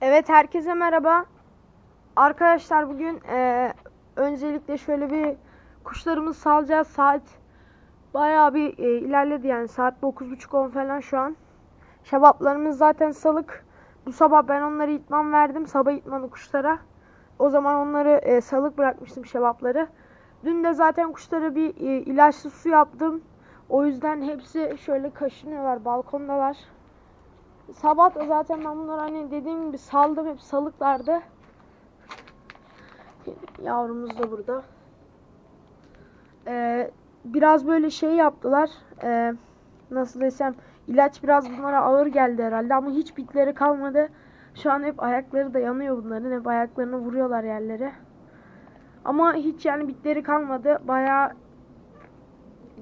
Evet herkese merhaba. Arkadaşlar bugün eee, öncelikle şöyle bir kuşlarımızı salacağız. Saat bayağı bir eee, ilerledi yani saat 9.30-10 falan şu an. Şebaplarımız zaten salık. Bu sabah ben onları itman verdim. Sabah itmanı kuşlara. O zaman onları eee, salık bırakmıştım şebapları. Dün de zaten kuşlara bir eee, ilaçlı su yaptım. O yüzden hepsi şöyle kaşınıyorlar balkondalar. Sabah da zaten ben bunları hani dediğim gibi saldım hep salıklardı. Yavrumuz da burada. Ee, biraz böyle şey yaptılar. Ee, nasıl desem ilaç biraz bunlara ağır geldi herhalde ama hiç bitleri kalmadı. Şu an hep ayakları da yanıyor bunların. Hep ayaklarını vuruyorlar yerlere. Ama hiç yani bitleri kalmadı. Bayağı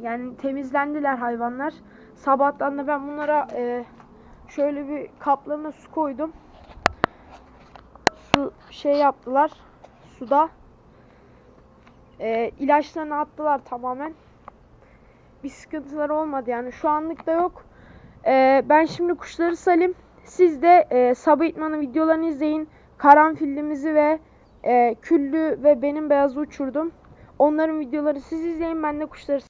yani temizlendiler hayvanlar. Sabahtan da ben bunlara e, şöyle bir kaplarına su koydum. Su şey yaptılar suda. E, ilaçlarını attılar tamamen. Bir sıkıntıları olmadı yani şu anlık da yok. E, ben şimdi kuşları salayım. Siz de e, sabah itmanı videolarını izleyin. Karanfillimizi ve e, küllü ve benim beyazı uçurdum. Onların videoları siz izleyin. Ben de kuşları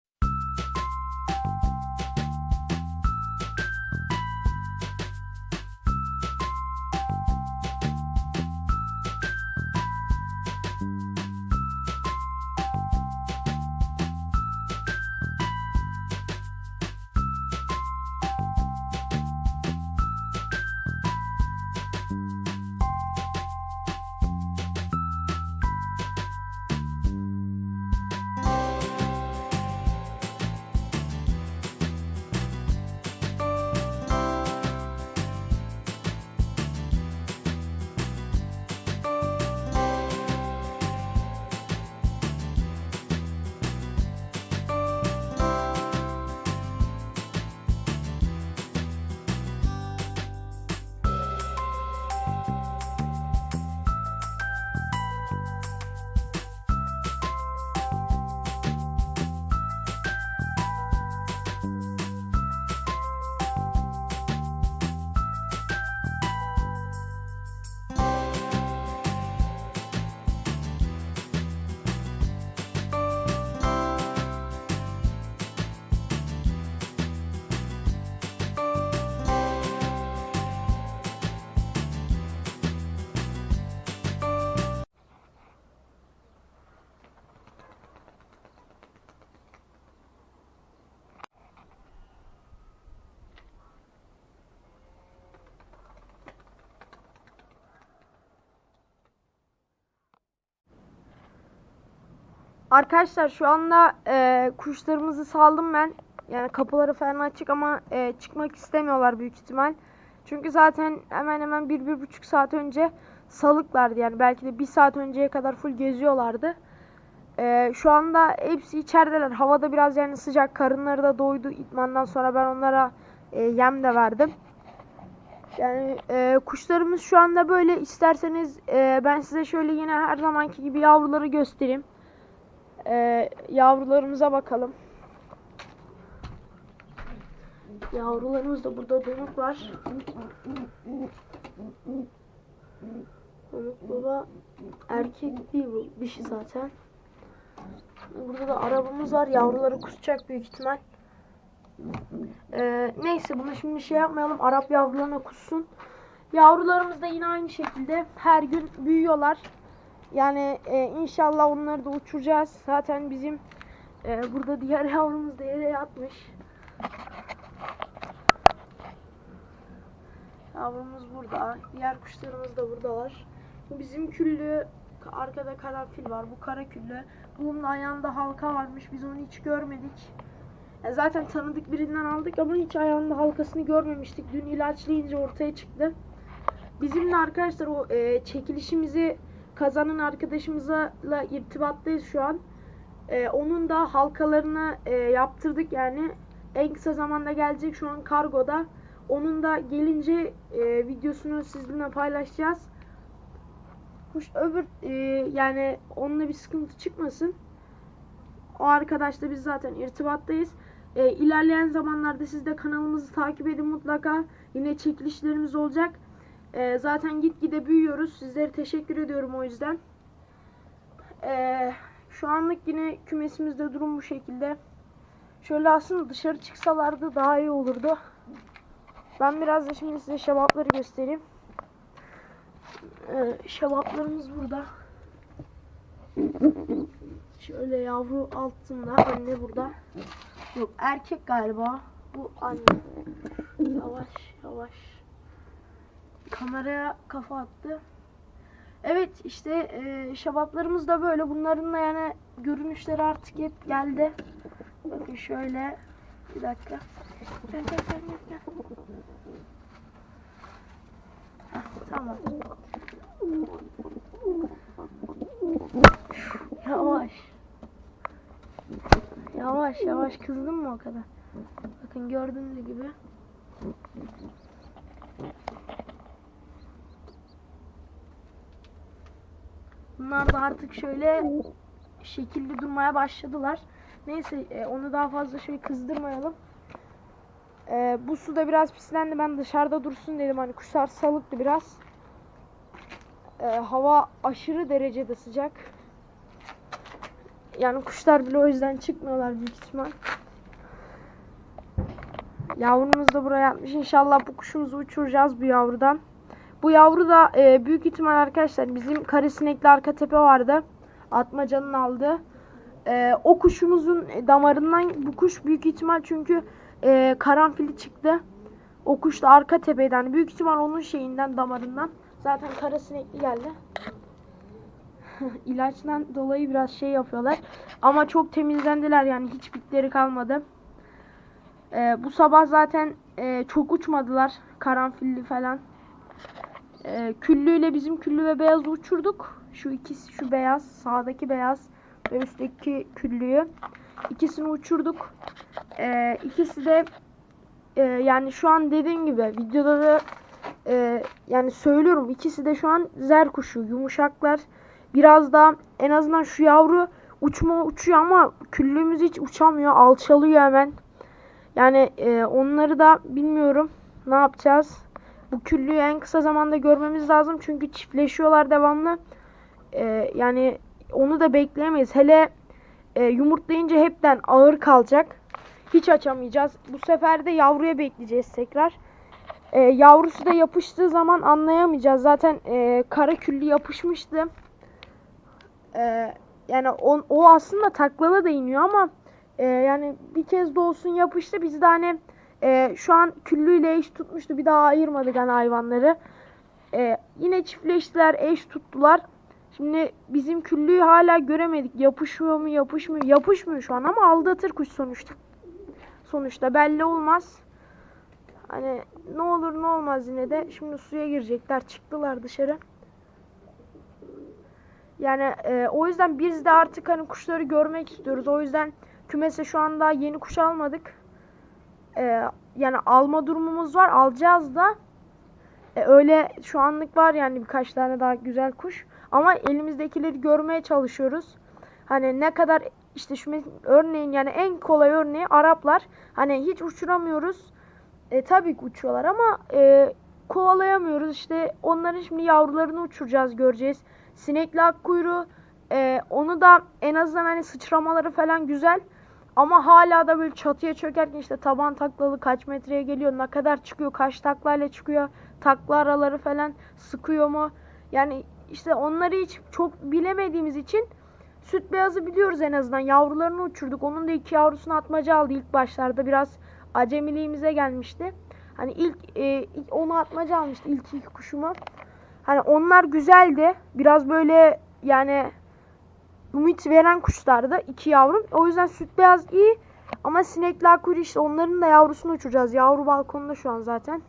Arkadaşlar şu anda e, kuşlarımızı saldım ben. Yani kapıları falan açık ama e, çıkmak istemiyorlar büyük ihtimal. Çünkü zaten hemen hemen bir, bir buçuk saat önce salıklardı. Yani belki de bir saat önceye kadar full geziyorlardı. E, şu anda hepsi içerideler. Havada biraz yani sıcak. Karınları da doydu. İtmandan sonra ben onlara e, yem de verdim. Yani e, kuşlarımız şu anda böyle. İsterseniz e, ben size şöyle yine her zamanki gibi yavruları göstereyim. Ee, yavrularımıza bakalım. Yavrularımız da burada donuk var. Donuk baba erkek değil bu dişi zaten. Burada da arabamız var. Yavruları kusacak büyük ihtimal. Ee, neyse bunu şimdi şey yapmayalım. Arap yavrularına kussun. Yavrularımız da yine aynı şekilde her gün büyüyorlar. Yani e, inşallah onları da uçuracağız. Zaten bizim e, burada diğer yavrumuz da yere yatmış. Yavrumuz burada. Diğer kuşlarımız da buradalar. Bu bizim küllü arkada karanfil var. Bu kara küllü. Bunun ayağında halka varmış. Biz onu hiç görmedik. Ya zaten tanıdık birinden aldık ama hiç ayağında halkasını görmemiştik. Dün ilaçlayınca ortaya çıktı. Bizim de arkadaşlar o e, çekilişimizi kazanan arkadaşımızla irtibattayız şu an. Ee, onun da halkalarını e, yaptırdık yani en kısa zamanda gelecek şu an kargoda. Onun da gelince e, videosunu sizinle paylaşacağız. Hoş öbür e, yani onunla bir sıkıntı çıkmasın. O arkadaşla biz zaten irtibattayız. E, ilerleyen zamanlarda siz de kanalımızı takip edin mutlaka. Yine çekilişlerimiz olacak. Ee, zaten gitgide büyüyoruz. Sizlere teşekkür ediyorum o yüzden. Ee, şu anlık yine kümesimizde durum bu şekilde. Şöyle aslında dışarı çıksalardı daha iyi olurdu. Ben biraz da şimdi size şebapları göstereyim. Ee, şebaplarımız burada. Şöyle yavru altında, anne burada. Yok erkek galiba. Bu anne. Yavaş yavaş. Kameraya kafa attı. Evet işte e, şebaplarımız da böyle. Bunların da yani görünüşleri artık hep geldi. Bakın şöyle. Bir dakika. Gel gel gel gel. gel. Heh, tamam. Yavaş. Yavaş yavaş kızdın mı o kadar? Bakın gördüğünüz gibi. Bunlar da artık şöyle şekilli durmaya başladılar. Neyse e, onu daha fazla şöyle kızdırmayalım. E, bu su da biraz pislendi. Ben dışarıda dursun dedim. Hani kuşlar salıktı biraz. E, hava aşırı derecede sıcak. Yani kuşlar bile o yüzden çıkmıyorlar büyük ihtimal. Yavrumuz da buraya atmış. İnşallah bu kuşumuzu uçuracağız bu yavrudan. Bu yavru da e, büyük ihtimal arkadaşlar bizim karasinekli arka tepe vardı. Atmacanın aldı. E, o kuşumuzun damarından bu kuş büyük ihtimal çünkü e, karanfili çıktı. O kuş da arka tepeden büyük ihtimal onun şeyinden damarından. Zaten karasinekli geldi. İlaçtan dolayı biraz şey yapıyorlar. Ama çok temizlendiler yani hiç bitleri kalmadı. Ee, bu sabah zaten e, çok uçmadılar. Karanfilli falan. Ee, küllüyle bizim küllü ve beyazı uçurduk. Şu ikisi şu beyaz. Sağdaki beyaz ve üstteki küllüyü. İkisini uçurduk. Ee, ikisi de e, yani şu an dediğim gibi videoda da e, yani söylüyorum ikisi de şu an zer kuşu yumuşaklar. Biraz da en azından şu yavru uçma uçuyor ama küllüğümüz hiç uçamıyor. Alçalıyor hemen. Yani e, onları da bilmiyorum. Ne yapacağız? Bu küllüğü en kısa zamanda görmemiz lazım. Çünkü çiftleşiyorlar devamlı. E, yani onu da bekleyemeyiz. Hele e, yumurtlayınca hepten ağır kalacak. Hiç açamayacağız. Bu sefer de yavruya bekleyeceğiz tekrar. E, yavrusu da yapıştığı zaman anlayamayacağız. Zaten e, kara küllü yapışmıştı. E, yani on, o aslında taklala da iniyor ama e, yani bir kez de olsun yapıştı. Biz de hani e, şu an küllüyle eş tutmuştu. Bir daha ayırmadık hani hayvanları. E, yine çiftleştiler, eş tuttular. Şimdi bizim küllüyü hala göremedik. Yapışıyor mu, yapışmıyor. Yapışmıyor şu an ama aldatır kuş sonuçta. Sonuçta belli olmaz. Hani ne olur ne olmaz yine de. Şimdi suya girecekler. Çıktılar dışarı. Yani e, o yüzden biz de artık hani kuşları görmek istiyoruz. O yüzden kümese şu anda yeni kuş almadık. E, yani alma durumumuz var. Alacağız da. E, öyle şu anlık var yani birkaç tane daha güzel kuş. Ama elimizdekileri görmeye çalışıyoruz. Hani ne kadar işte şu örneğin yani en kolay örneği Araplar. Hani hiç uçuramıyoruz. E, tabii ki uçuyorlar ama e, kovalayamıyoruz. İşte onların şimdi yavrularını uçuracağız göreceğiz. Sinekli akkuyruğu e, onu da en azından hani sıçramaları falan güzel. Ama hala da böyle çatıya çökerken işte taban taklalı kaç metreye geliyor, ne kadar çıkıyor, kaç taklayla çıkıyor, takla araları falan sıkıyor mu? Yani işte onları hiç çok bilemediğimiz için süt beyazı biliyoruz en azından. Yavrularını uçurduk. Onun da iki yavrusunu atmaca aldı ilk başlarda. Biraz acemiliğimize gelmişti. Hani ilk, e, onu atmaca almıştı ilk iki kuşuma. Hani onlar güzeldi. Biraz böyle yani ümit veren kuşlardı. iki yavrum. O yüzden süt beyaz iyi. Ama sinekler kuyruğu işte onların da yavrusunu uçuracağız. Yavru balkonda şu an zaten.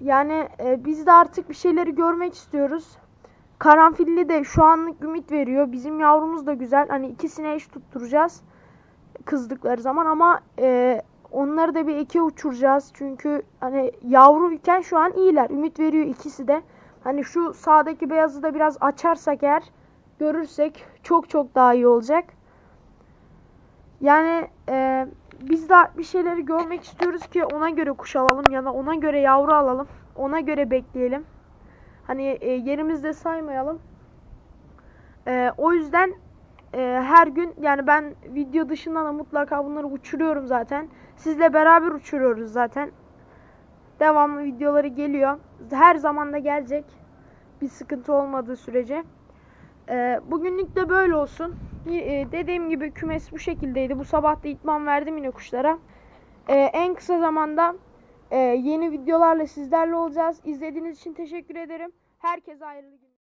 Yani e, biz de artık bir şeyleri görmek istiyoruz. Karanfilli de şu anlık ümit veriyor. Bizim yavrumuz da güzel. Hani ikisine eş tutturacağız. Kızdıkları zaman ama e, onları da bir eke uçuracağız. Çünkü hani yavruyken şu an iyiler. Ümit veriyor ikisi de. Hani şu sağdaki beyazı da biraz açarsak eğer görürsek çok çok daha iyi olacak. Yani e, biz de bir şeyleri görmek istiyoruz ki ona göre kuş alalım ya da ona göre yavru alalım. Ona göre bekleyelim. Hani e, yerimizde saymayalım. E, o yüzden e, her gün yani ben video dışında da mutlaka bunları uçuruyorum zaten. Sizle beraber uçuruyoruz zaten. Devamlı videoları geliyor. Her zaman da gelecek. Bir sıkıntı olmadığı sürece. E, bugünlük de böyle olsun. E, dediğim gibi kümes bu şekildeydi. Bu sabah da itman verdim yine kuşlara. E, en kısa zamanda e, yeni videolarla sizlerle olacağız. İzlediğiniz için teşekkür ederim. Herkese hayırlı.